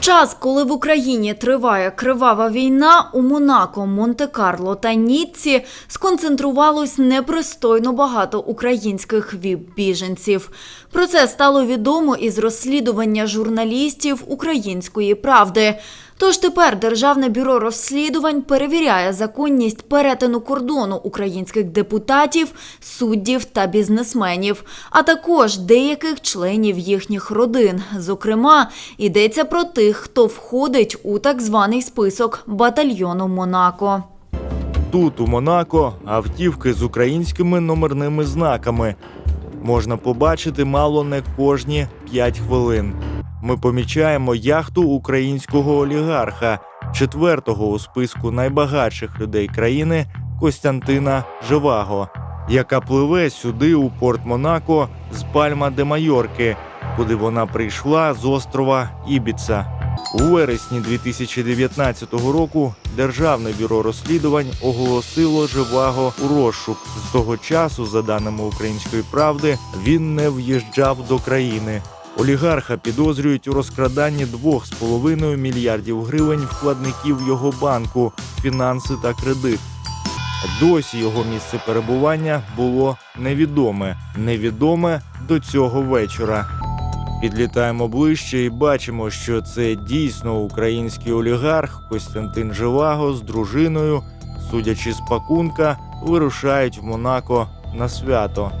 Час, коли в Україні триває кривава війна, у Монако, Монте-Карло та Ніцці сконцентрувалось непристойно багато українських віп-біженців. Про це стало відомо із розслідування журналістів Української правди. Тож тепер Державне бюро розслідувань перевіряє законність перетину кордону українських депутатів, суддів та бізнесменів, а також деяких членів їхніх родин. Зокрема, йдеться про тих, хто входить у так званий список батальйону Монако. Тут, у Монако, автівки з українськими номерними знаками. Можна побачити мало не кожні 5 хвилин. Ми помічаємо яхту українського олігарха, четвертого у списку найбагатших людей країни Костянтина Живаго, яка пливе сюди у порт Монако з Пальма де Майорки, куди вона прийшла з острова Ібіца. У вересні 2019 року Державне бюро розслідувань оголосило Живаго у розшук. З того часу, за даними Української правди, він не в'їжджав до країни. Олігарха підозрюють у розкраданні 2,5 мільярдів гривень вкладників його банку, фінанси та кредит. Досі його місце перебування було невідоме. Невідоме до цього вечора. Підлітаємо ближче і бачимо, що це дійсно український олігарх Костянтин Живаго з дружиною, судячи з пакунка, вирушають в Монако на свято.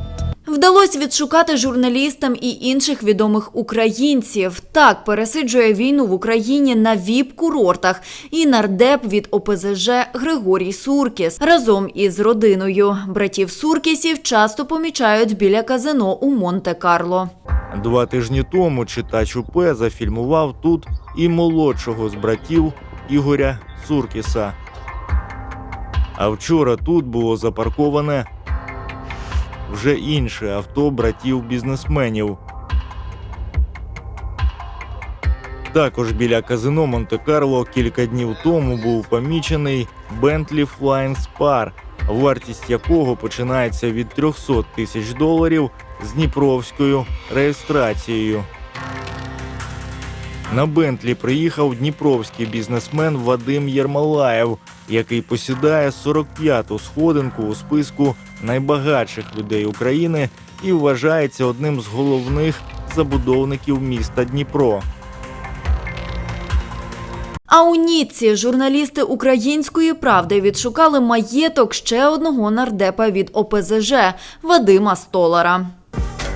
Вдалося відшукати журналістам і інших відомих українців. Так пересиджує війну в Україні на ВІП-курортах і нардеп від ОПЗЖ Григорій Суркіс разом із родиною. Братів Суркісів часто помічають біля казино у Монте-Карло. Два тижні тому читач УП зафільмував тут і молодшого з братів Ігоря Суркіса. А вчора тут було запарковане вже інше авто братів-бізнесменів. Також біля казино Монте-Карло кілька днів тому був помічений Bentley Flying Spar, вартість якого починається від 300 тисяч доларів з дніпровською реєстрацією. На Бентлі приїхав дніпровський бізнесмен Вадим Єрмалаєв, який посідає 45-ту сходинку у списку найбагатших людей України і вважається одним з головних забудовників міста Дніпро. А у Ніцці журналісти української правди відшукали маєток ще одного нардепа від ОПЗЖ Вадима Столара.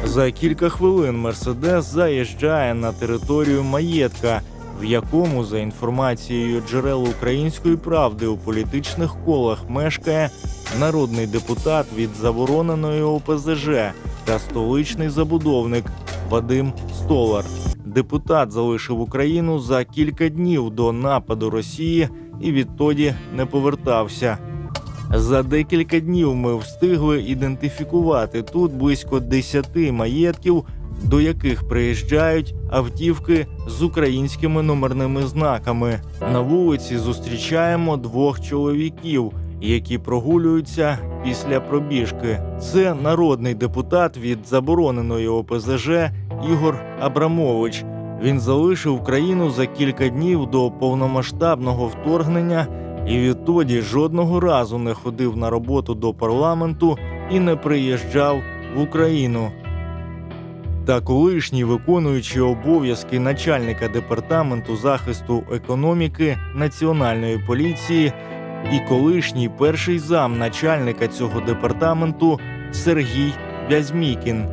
За кілька хвилин Мерседес заїжджає на територію маєтка, в якому, за інформацією джерел української правди у політичних колах мешкає народний депутат від забороненої ОПЗЖ та столичний забудовник Вадим Столар. Депутат залишив Україну за кілька днів до нападу Росії і відтоді не повертався. За декілька днів ми встигли ідентифікувати тут близько 10 маєтків, до яких приїжджають автівки з українськими номерними знаками. На вулиці зустрічаємо двох чоловіків, які прогулюються після пробіжки. Це народний депутат від забороненої ОПЗЖ Ігор Абрамович. Він залишив країну за кілька днів до повномасштабного вторгнення і відтоді жодного разу не ходив на роботу до парламенту і не приїжджав в Україну. Та колишній виконуючий обов'язки начальника департаменту захисту економіки Національної поліції і колишній перший зам начальника цього департаменту Сергій Вязьмікін.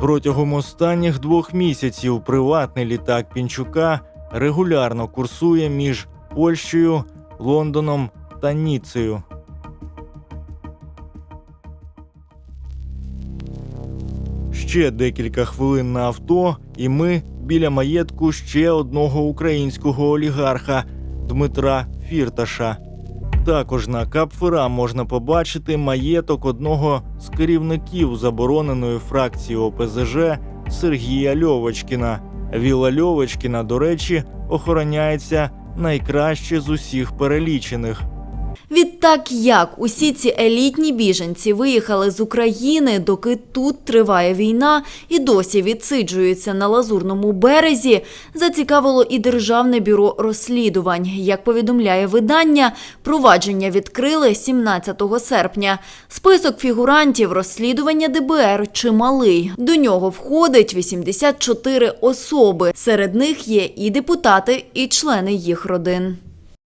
Протягом останніх двох місяців приватний літак Пінчука регулярно курсує між Польщею, Лондоном та Ніцею. Ще декілька хвилин на авто, і ми біля маєтку ще одного українського олігарха Дмитра Фірташа. Також на Капфера можна побачити маєток одного з керівників забороненої фракції ОПЗЖ Сергія Льовочкіна. Віла Льовочкіна, до речі, охороняється найкраще з усіх перелічених. Відтак, як усі ці елітні біженці виїхали з України, доки тут триває війна і досі відсиджуються на лазурному березі, зацікавило і Державне бюро розслідувань. Як повідомляє видання, провадження відкрили 17 серпня. Список фігурантів розслідування ДБР чималий. До нього входить 84 особи. Серед них є і депутати, і члени їх родин.